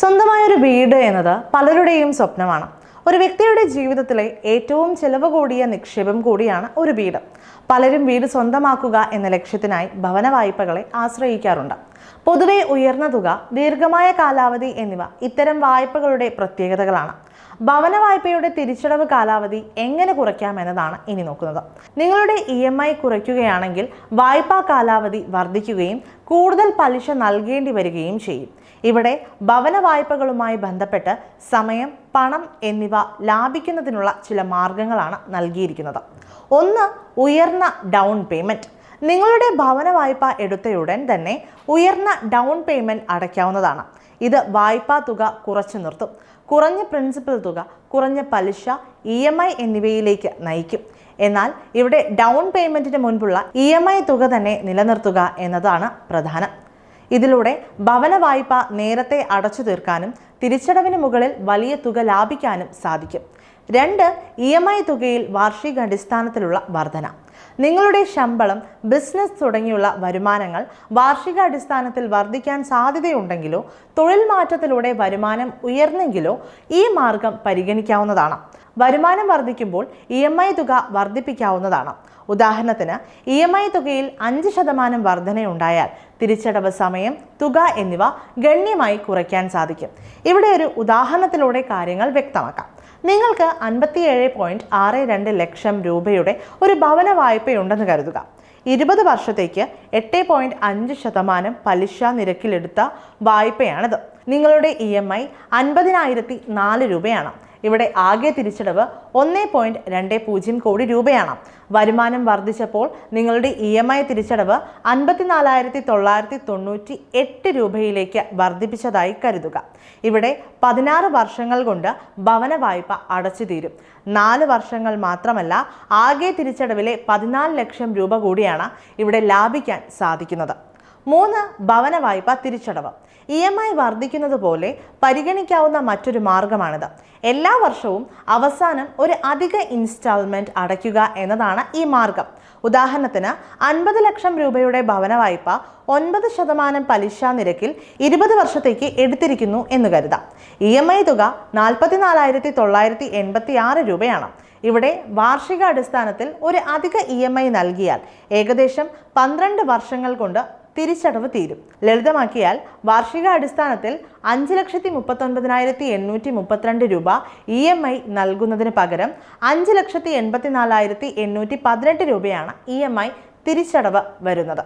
സ്വന്തമായൊരു വീട് എന്നത് പലരുടെയും സ്വപ്നമാണ്. ഒരു വ്യക്തിയുടെ ജീവിതത്തിലെ ഏറ്റവും ചെലവ് കൂടിയ നിക്ഷേപം കൂടിയാണ് ഒരു വീട്. പലരും വീട് സ്വന്തമാക്കുക എന്ന ലക്ഷ്യത്തിനായി ഭവന വായ്പകളെ ആശ്രയിക്കാറുണ്ട്. പൊതുവെ ഉയർന്ന തുക ദീർഘമായ കാലാവധി എന്നിവ ഇത്തരം വായ്പകളുടെ പ്രത്യേകതകളാണ്. ഭവന വായ്പയുടെ തിരിച്ചടവ് കാലാവധി എങ്ങനെ കുറയ്ക്കാം എന്നതാണ് ഇനി നോക്കുന്നത്. നിങ്ങളുടെ ഇ എം ഐ കുറയ്ക്കുകയാണെങ്കിൽ വായ്പാ കാലാവധി വർദ്ധിക്കുകയും കൂടുതൽ പലിശ നൽകേണ്ടി വരികയും ചെയ്യും. ഇവിടെ ഭവന വായ്പകളുമായി ബന്ധപ്പെട്ട് സമയം പണം എന്നിവ ലാഭിക്കുന്നതിനുള്ള ചില മാർഗങ്ങളാണ് നൽകിയിരിക്കുന്നത്. ഒന്ന് ഉയർന്ന ഡൗൺ പേയ്മെന്റ് നിങ്ങളുടെ ഭവന വായ്പ എടുത്തയുടൻ തന്നെ ഉയർന്ന ഡൗൺ പേയ്മെന്റ് അടയ്ക്കാവുന്നതാണ്. ഇത് വായ്പാ തുക കുറച്ചു നിർത്തും. കുറഞ്ഞ പ്രിൻസിപ്പൽ തുക കുറഞ്ഞ പലിശ ഇ എം ഐ എന്നിവയിലേക്ക് നയിക്കും. എന്നാൽ ഇവിടെ ഡൗൺ പേയ്മെന്റിന് മുൻപുള്ള ഇ എം ഐ തുക തന്നെ നിലനിർത്തുക എന്നതാണ് പ്രധാനം. ഇതിലൂടെ ഭവന വായ്പ നേരത്തെ അടച്ചു തീർക്കാനും തിരിച്ചടവിന് മുകളിൽ വലിയ തുക ലാഭിക്കാനും സാധിക്കും. രണ്ട് ഇ എം ഐ തുകയിൽ വാർഷികാടിസ്ഥാനത്തിലുള്ള വർധന. നിങ്ങളുടെ ശമ്പളം ബിസിനസ് തുടങ്ങിയുള്ള വരുമാനങ്ങൾ വാർഷികാടിസ്ഥാനത്തിൽ വർദ്ധിക്കാൻ സാധ്യതയുണ്ടെങ്കിലോ തൊഴിൽ മാറ്റത്തിലൂടെ വരുമാനം ഉയർന്നെങ്കിലോ ഈ മാർഗം പരിഗണിക്കാവുന്നതാണ്. വരുമാനം വർദ്ധിക്കുമ്പോൾ ഇ എം ഐ തുക വർദ്ധിപ്പിക്കാവുന്നതാണ്. ഉദാഹരണത്തിന് ഇ എം ഐ തുകയിൽ അഞ്ച് ശതമാനം വർധനയുണ്ടായാൽ തിരിച്ചടവ് സമയം തുക എന്നിവ ഗണ്യമായി കുറയ്ക്കാൻ സാധിക്കും. ഇവിടെ ഒരു ഉദാഹരണത്തിലൂടെ കാര്യങ്ങൾ വ്യക്തമാക്കാം. നിങ്ങൾക്ക് അൻപത്തിയേഴ് പോയിന്റ് ആറ് രണ്ട് ലക്ഷം രൂപയുടെ ഒരു ഭവന വായ്പയുണ്ടെന്ന് കരുതുക. ഇരുപത് വർഷത്തേക്ക് എട്ട് പോയിന്റ് അഞ്ച് ശതമാനം പലിശ നിരക്കിലെടുത്ത വായ്പയാണിത്. നിങ്ങളുടെ ഇ എം ഐ അൻപതിനായിരത്തി നാല് രൂപയാണ്. ഇവിടെ ആകെ തിരിച്ചടവ് ഒന്ന് പോയിന്റ് രണ്ട് പൂജ്യം കോടി രൂപയാണ്. വരുമാനം വർദ്ധിച്ചപ്പോൾ നിങ്ങളുടെ ഇ എം ഐ തിരിച്ചടവ് അൻപത്തിനാലായിരത്തി തൊള്ളായിരത്തി തൊണ്ണൂറ്റി എട്ട് രൂപയിലേക്ക് വർദ്ധിപ്പിച്ചതായി കരുതുക. ഇവിടെ പതിനാറ് വർഷങ്ങൾ കൊണ്ട് ഭവന വായ്പ അടച്ചു തീരും നാല് വർഷങ്ങൾ മാത്രമല്ല ആകെ തിരിച്ചടവിലെ പതിനാല് ലക്ഷം രൂപ കൂടിയാണ് ഇവിടെ ലാഭിക്കാൻ സാധിക്കുന്നത്. മൂന്ന് ഭവന വായ്പ തിരിച്ചടവ്. ഇ എം ഐ വർദ്ധിക്കുന്നത് പോലെ പരിഗണിക്കാവുന്ന മറ്റൊരു മാർഗമാണിത്. എല്ലാ വർഷവും അവസാനം ഒരു അധിക ഇൻസ്റ്റാൾമെന്റ് അടയ്ക്കുക എന്നതാണ് ഈ മാർഗം. ഉദാഹരണത്തിന് അൻപത് ലക്ഷം രൂപയുടെ ഭവന വായ്പ ഒൻപത് ശതമാനം പലിശ നിരക്കിൽ ഇരുപത് വർഷത്തേക്ക് എടുത്തിരിക്കുന്നു എന്ന് കരുതാം. ഇ എം ഐ തുക നാൽപ്പത്തിനാലായിരത്തി തൊള്ളായിരത്തി എൺപത്തി ആറ് രൂപയാണ്. ഇവിടെ വാർഷിക അടിസ്ഥാനത്തിൽ ഒരു അധിക ഇ എം ഐ നൽകിയാൽ ഏകദേശം പന്ത്രണ്ട് വർഷങ്ങൾ കൊണ്ട് തിരിച്ചടവ് തീരും. ലളിതമാക്കിയാൽ വാർഷിക അടിസ്ഥാനത്തിൽ അഞ്ച് ലക്ഷത്തി മുപ്പത്തൊൻപതിനായിരത്തി എണ്ണൂറ്റി മുപ്പത്തിരണ്ട് രൂപ ഇ എം ഐ നൽകുന്നതിന് പകരം അഞ്ച് ലക്ഷത്തി എൺപത്തിനാലായിരത്തി എണ്ണൂറ്റി പതിനെട്ട് രൂപയാണ് ഇ എം ഐ തിരിച്ചടവ് വരുന്നത്.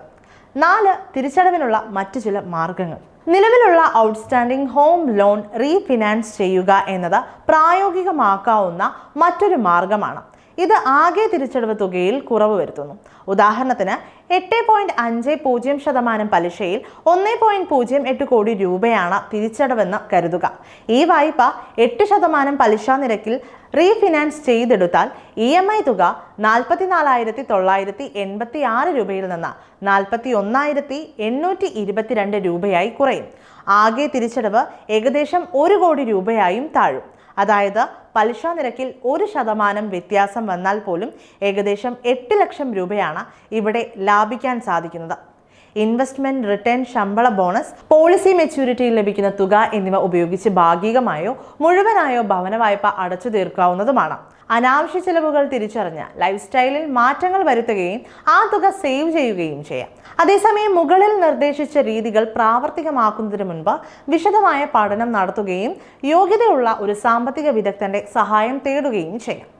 നാല് തിരിച്ചടവിനുള്ള മറ്റു ചില മാർഗങ്ങൾ. നിലവിലുള്ള ഔട്ട്സ്റ്റാൻഡിംഗ് ഹോം ലോൺ റീഫിനാൻസ് ചെയ്യുക എന്നത് പ്രായോഗികമാക്കാവുന്ന മറ്റൊരു മാർഗമാണ്. ഇത് ആകെ തിരിച്ചടവ് തുകയിൽ കുറവ് വരുത്തുന്നു. ഉദാഹരണത്തിന് എട്ട് പോയിന്റ് അഞ്ച് പൂജ്യം ശതമാനം പലിശയിൽ ഒന്ന് പോയിന്റ് പൂജ്യം എട്ട് കോടി രൂപയാണ് തിരിച്ചടവെന്ന് കരുതുക. ഈ വായ്പ എട്ട് ശതമാനം പലിശ നിരക്കിൽ റീഫിനാൻസ് ചെയ്തെടുത്താൽ ഇ എം ഐ തുക നാൽപ്പത്തിനാലായിരത്തി തൊള്ളായിരത്തി എൺപത്തി ആറ് രൂപയിൽ നിന്ന് നാൽപ്പത്തി ഒന്നായിരത്തി എണ്ണൂറ്റി ഇരുപത്തിരണ്ട് രൂപയായി കുറയും. ആകെ തിരിച്ചടവ് ഏകദേശം ഒരു കോടി രൂപയായും താഴും. അതായത് പലിശ നിരക്കിൽ ഒരു ശതമാനം വ്യത്യാസം വന്നാൽ പോലും ഏകദേശം എട്ട് ലക്ഷം രൂപയാണ് ഇവിടെ ലാഭിക്കാൻ സാധിക്കുന്നത്. ഇൻവെസ്റ്റ്മെന്റ് റിട്ടേൺ ശമ്പള ബോണസ് പോളിസി മെച്യൂരിറ്റിയിൽ ലഭിക്കുന്ന തുക എന്നിവ ഉപയോഗിച്ച് ഭാഗികമായോ മുഴുവനായോ ഭവന വായ്പ അടച്ചു തീർക്കാവുന്നതുമാണ്. അനാവശ്യ ചെലവുകൾ തിരിച്ചറിഞ്ഞ് ലൈഫ് സ്റ്റൈലിൽ മാറ്റങ്ങൾ വരുത്തുകയും ആ തുക സേവ് ചെയ്യുകയും ചെയ്യാം. അതേസമയം മുകളിൽ നിർദ്ദേശിച്ച രീതികൾ പ്രാവർത്തികമാക്കുന്നതിന് മുൻപ് വിശദമായ പഠനം നടത്തുകയും യോഗ്യതയുള്ള ഒരു സാമ്പത്തിക വിദഗ്ധന്റെ സഹായം തേടുകയും ചെയ്യാം.